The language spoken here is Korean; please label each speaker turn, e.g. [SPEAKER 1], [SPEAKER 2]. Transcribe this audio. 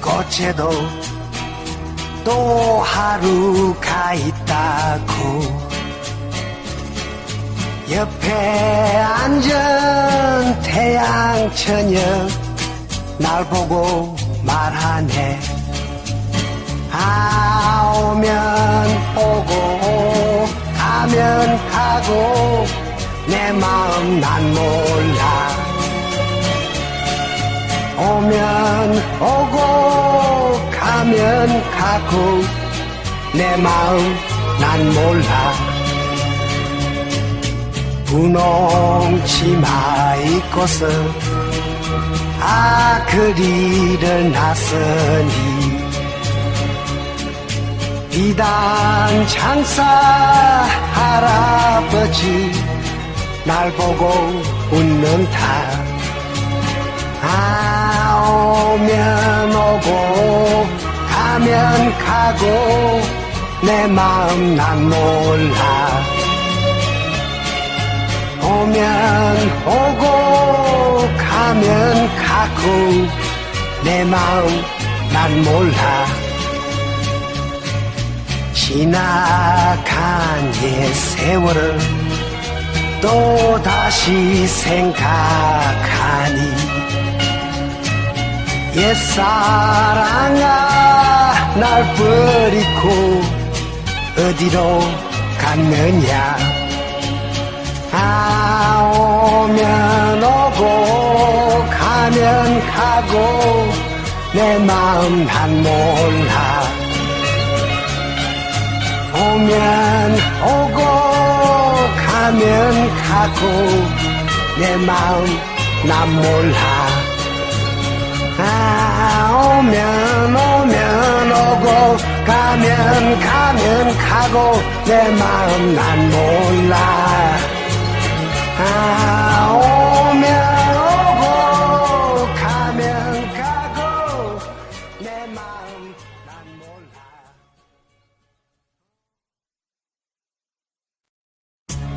[SPEAKER 1] 꽃에도 또 하루가 있다고. 옆에 앉은 태양 저녁 날 보고 말하네. 아 오면 오고 가면 가고 내 마음 난 몰라 오고 가면 가고 내 마음 난 몰라. 분홍 치마 입고서 아 그리를 나서니. 비단 장사 할아버지 날 보고 웃는다 아 오면 오고 가면 가고 내 마음 난 몰라. 오면 오고 가면 가고 내 마음 난 몰라. 지나간 옛 세월을 또 다시 생각하니 옛 사랑아 날 버리고 어디로 갔느냐? 아 오면 오고 가면 가고 내 마음 난 몰라. 오면 오고 가면 가고 내 마음 난 몰라 가면 가면 가고 내 마음 난 몰라. 아